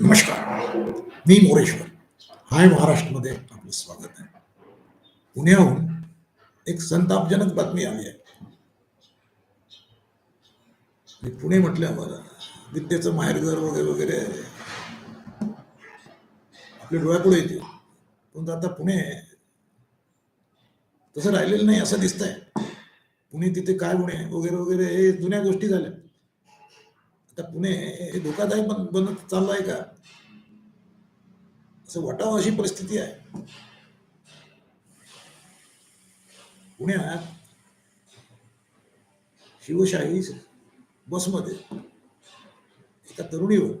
नमस्कार. मी मोरेश्वर. हाय महाराष्ट्रमध्ये आपलं स्वागत आहे. पुण्याहून एक संतापजनक बातमी आली आहे. पुणे म्हटल्यावर विद्येचं माहेरघर वगैरे वगैरे आपल्या डोळ्यापुढे येते. पण आता पुणे तसं राहिलेलं नाही असं दिसतंय. पुणे तिथे काय पुणे वगैरे वगैरे हे जुन्या गोष्टी झाल्या. आता पुणे हे धोकादायक बन बनत चाललं आहे का? असं वाटावं अशी परिस्थिती आहे. पुण्यात शिवशाही बसमध्ये एका तरुणीवर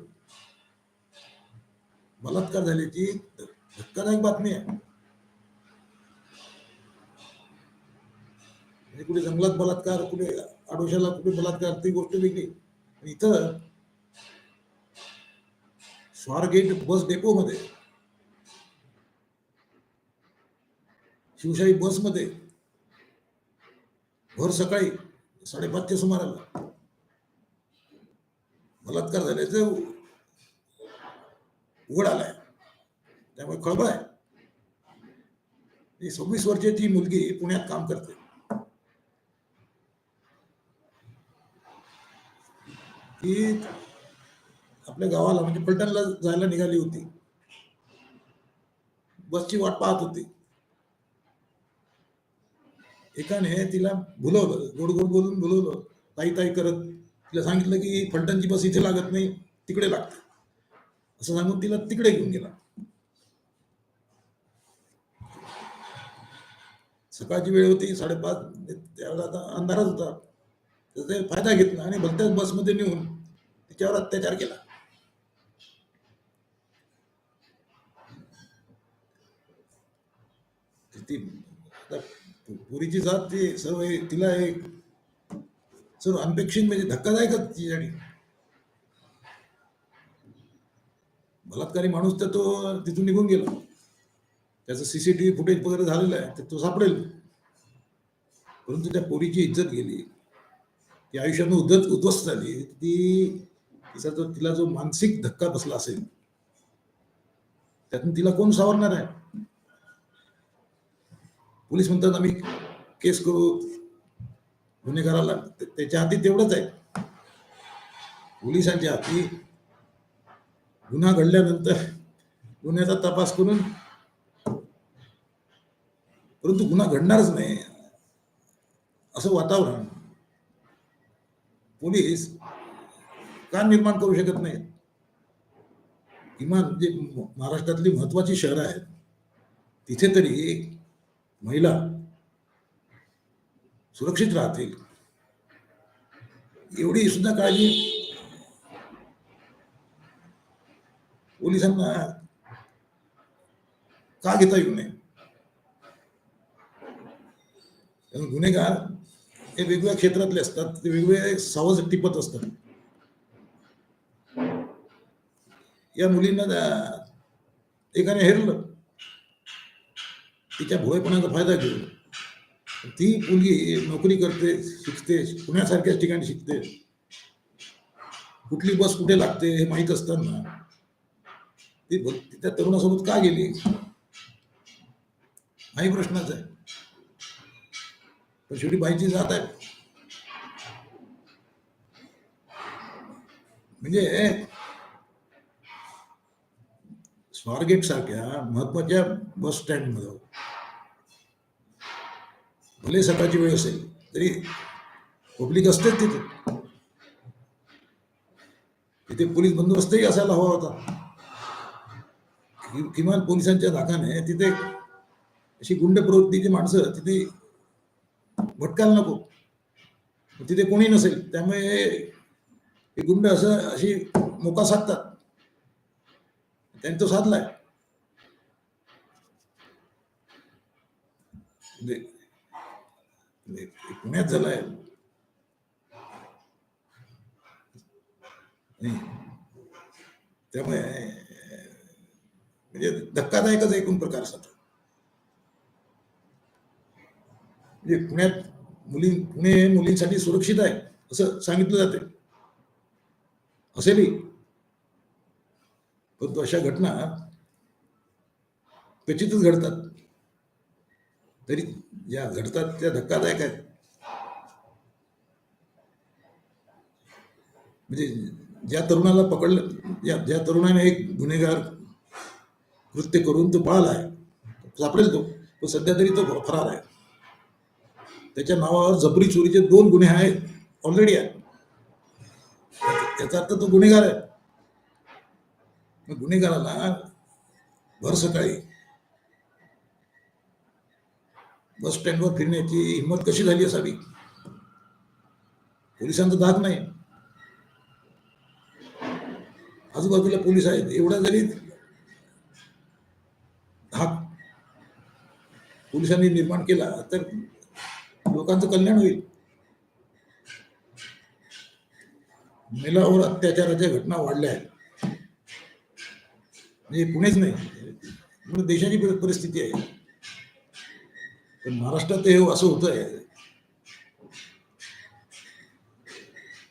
बलात्कार झाल्याची धक्कादायक बातमी आहे. म्हणजे कुठे जंगलात बलात्कार कुठे आडोशाला कुठे बलात्कार ती गोष्ट वेगळी. इथं स्वारगेट बस डेपो मध्ये शिवशाही बसमध्ये भर सकाळी साडेपाचच्या सुमाराला बलात्कार झाल्याचं उघड आलाय. त्यामुळे खळबळ आहे. सव्वीस वर्षाची मुलगी पुण्यात काम करते. ती आपल्या गावाला म्हणजे पलटणला जायला निघाली होती. बसची वाट पाहत होती. एकाने तिला भुलवलं गोड गोड बोलून बोलवलं ताई ताई करत. तिला सांगितलं की फलटणची बस इथे लागत नाही तिकडे लागते. असं सांगून तिला तिकडे घेऊन गेला. सकाळची वेळ होती साडेपाच त्यावेळेला आता अंधारच होता. त्याचा फायदा घेतला आणि भलत्याच बसमध्ये नेऊन तिच्यावर अत्याचार केला. ती पुरीची जात ती सर्व तिला एक सर्व अनपेक्षित म्हणजे धक्कादायकच तिच्यासाठी. बलात्कारी माणूस तर तो तिथून निघून गेला. त्याचं सीसीटीव्ही फुटेज वगैरे झालेलं आहे तर तो सापडेल. परंतु त्या पोरीची इज्जत गेली. ती आयुष्यानं उद्ध्वस्त उद्ध्वस्त झाली ती तिचा जो तिला जो मानसिक धक्का बसला असेल त्यातून तिला कोण सावरणार आहे? पोलीस म्हणतात आम्ही केस करू गुन्हेगाराला. त्याच्या हाती तेवढंच आहे. पोलिसांच्या हाती गुन्हा घडल्यानंतर गुन्ह्याचा तपास करून परंतु गुन्हा घडणारच नाही असं वातावरण पोलीस का निर्माण करू शकत नाहीत. किमान जे महाराष्ट्रातली महत्वाची शहरं आहेत तिथे तरी महिला सुरक्षित राहतील. एवढी सुद्धा काळजी पोलिसांना का घेता येऊ नये? गुन्हेगार हे वेगवेगळ्या क्षेत्रातले असतात ते वेगवेगळे सावज टिपत असतात. या मुलींना एकाने हेरलं. तिच्या भोळेपणाचा फायदा घेऊन. ती मुलगी नोकरी करते शिकते पुण्यासारख्याच ठिकाणी शिकते. कुठली बस कुठे लागते हे माहीत असताना ती ती त्या तरुणासोबत का गेली? हाही प्रश्नच आहे. तर शेवटी बाईची जात आहे. म्हणजे स्वारगेट सारख्या महत्त्वाच्या बस स्टँडमध्ये हो. भले सकाळची वेळ असेल तरी पब्लिक असतेच तिथे. तिथे पोलीस बंदोबस्तही असायला हवा होता. किमान पोलिसांच्या धाकाने तिथे अशी गुंड प्रवृत्तीची माणसं तिथे भटकायला नको. तिथे कोणी नसेल त्यामुळे हे गुंड असं अशी मोका साधतात. त्यांनी तो साधलाय. म्हणजे म्हणजे पुण्यात झालाय. त्यामुळे म्हणजे धक्कादायकच एकूण प्रकार असतात म्हणजे पुण्यात मुली पुणे हे मुलींसाठी सुरक्षित आहे असं सांगितलं जाते. असेलही परंतु अशा घटना क्वचितच घडतात. तरी ज्या घडतात त्या धक्कादायक आहेत. म्हणजे ज्या तरुणाला पकडलं ज्या ज्या तरुणाने एक गुन्हेगार कृत्य करून तो पळाला आहे. सापडेल तो पण सध्या तरी तो फरार आहे. त्याच्या नावावर जबरी चोरीचे दोन गुन्हे आहेत ऑलरेडी आहेत त्याचा अर्थ तो गुन्हेगार आहे. गुन्हेगाराला भर सकाळी बस स्टँडवर फिरण्याची हिंमत कशी झाली असावी? पोलिसांचा धाक नाही. आजूबाजूला पोलीस आहेत एवढा जरी धाक पोलिसांनी निर्माण केला तर लोकांचं कल्याण होईल. महिलावर अत्याचाराच्या घटना वाढल्या आहेत. म्हणजे पुणेच नाही. पूर्ण देशाची परिस्थिती आहे. पण महाराष्ट्रात हे असं होत आहे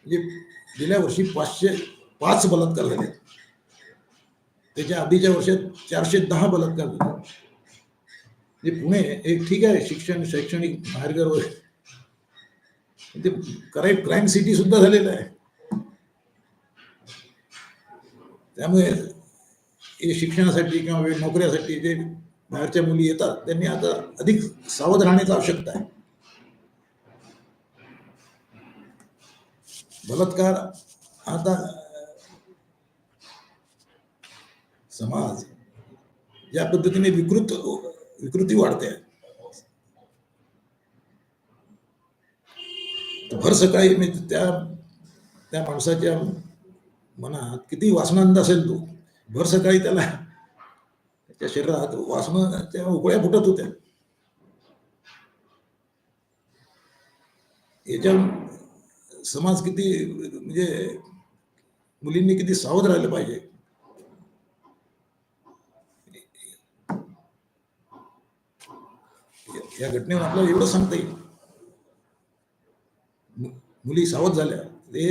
म्हणजे गेल्या वर्षी पाचशे पाच बलात्कार झाले. त्याच्या आधीच्या वर्षात चारशे दहा बलात्कार झाले. म्हणजे पुणे एक ठीक आहे शिक्षण शैक्षणिक बाहेरगार वगैरे ते क्राईम क्राईम सिटी सुद्धा झालेलं आहे. त्यामुळे हे शिक्षणासाठी किंवा नोकऱ्यासाठी जे बाहेरच्या मुली येतात त्यांनी आता अधिक सावध राहण्याची आवश्यकता आहे. बलात्कार आता समाज या पद्धतीने विकृत विकृती वाढते भर सकाळी मी त्या त्या माणसाच्या मनात किती वासनांत असेल तो. भर सकाळी त्याला त्याच्या शरीरात वासना त्या उकळ्या फुटत होत्या. याच्या समाज किती म्हणजे मुलींनी किती सावध राहिलं पाहिजे. या घटनेवर आपल्याला एवढं सांगता येईल. मुली सावध झाल्या. ते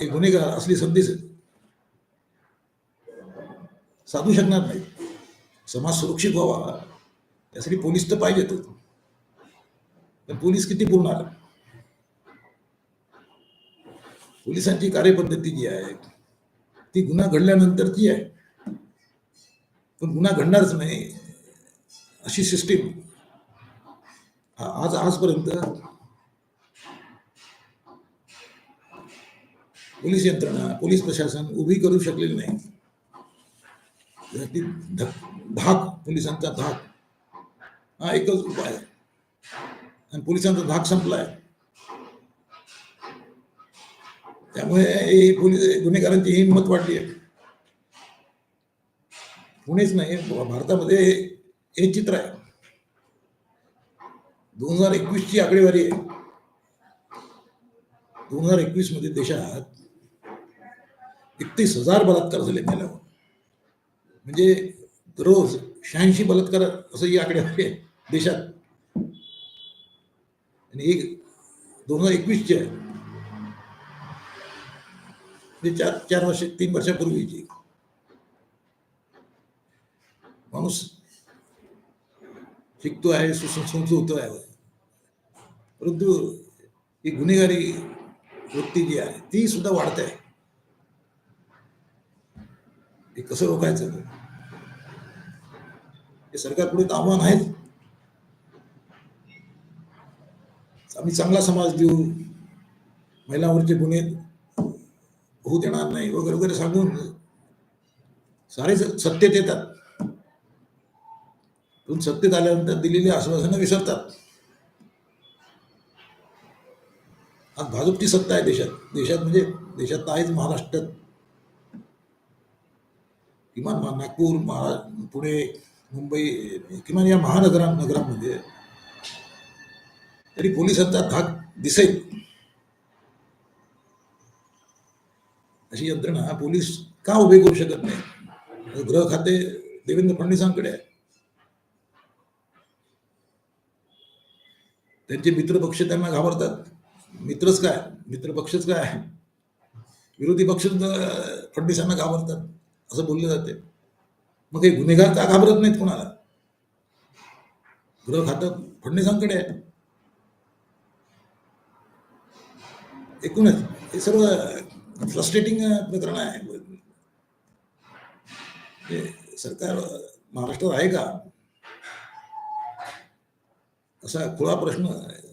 एक गुन्हेगार असली संधीच साधू शकणार नाही समाज सुरक्षित व्हावा. यासाठी पोलीस तर पाहिजेतच. पण पोलीस किती पुरणार पोलिसांची कार्यपद्धती जी आहे ती गुन्हा घडल्यानंतरची आहे. पण गुन्हा घडणारच नाही अशी सिस्टीम आज आजपर्यंत पोलीस यंत्रणा पोलीस प्रशासन उभी करू शकलेली नाही. ध- धाक पोलिसांचा धाक हा एकच उपाय आहे. आणि पोलिसांचा धाक संपलाय. त्यामुळे ही पोलीस गुन्हेगारांची हिंमत वाढली आहे. पुणेच नाही भारतामध्ये हे चित्र आहे. दोन हजार एकवीस ची आकडेवारी आहे. दोन हजार एकवीसमध्ये देशात एकतीस हजार बलात्कार झाले त्याला म्हणजे रोज शहाऐंशी बलात्कार असं ही आकडेवारी आहे देशात. आणि एक दोन हजार एकवीसची आहे म्हणजे चार चार वर्ष तीन वर्षापूर्वीची. माणूस शिकतो आहे सुसंस्कृत होतो आहे परंतु ही गुन्हेगारी वृत्ती जी आहे ती सुद्धा वाढते आहे. हे कसं रोखायचं? हे सरकार पुढे आव्हान आहेच आम्ही चांगला समाज देऊ. महिलांवरचे गुन्हे होऊ देणार नाही वगैरे वगैरे सांगून सारे सत्य सत्तेत येतात. पण सत्तेत आल्यानंतर दिलेली आश्वासनं विसरतात. आज भाजपची सत्ता आहे देशात. देशात म्हणजे देशात तर आहेच महाराष्ट्रात. किमान नागपूर महा पुणे मुंबई किमान या महानगरां नगरांमध्ये तरी पोलिसांचा धाक दिसेल. अशी यंत्रणा पोलीस का उभे करू शकत नाही? गृह खाते देवेंद्र फडणवीसांकडे आहे. त्यांचे मित्रपक्ष त्यांना घाबरतात. मित्रच काय? मित्रपक्षच काय? विरोधी पक्ष फडणवीसांना घाबरतात. असं बोलले जाते. मग हे गुन्हेगार का घाबरत नाहीत कोणाला? गृह खातं फडणवीसांकडे आहे. एकूणच हे सर्व फ्रस्ट्रेटिंग प्रकरण आहे. सरकार महाराष्ट्रात आहे का? असा खुळा प्रश्न आहे.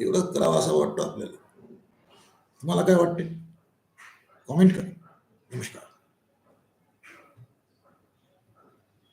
एवढंच करावं असा वाटतो आपल्याला. तुम्हाला काय वाटते? कॉमेंट करा. नमस्कार.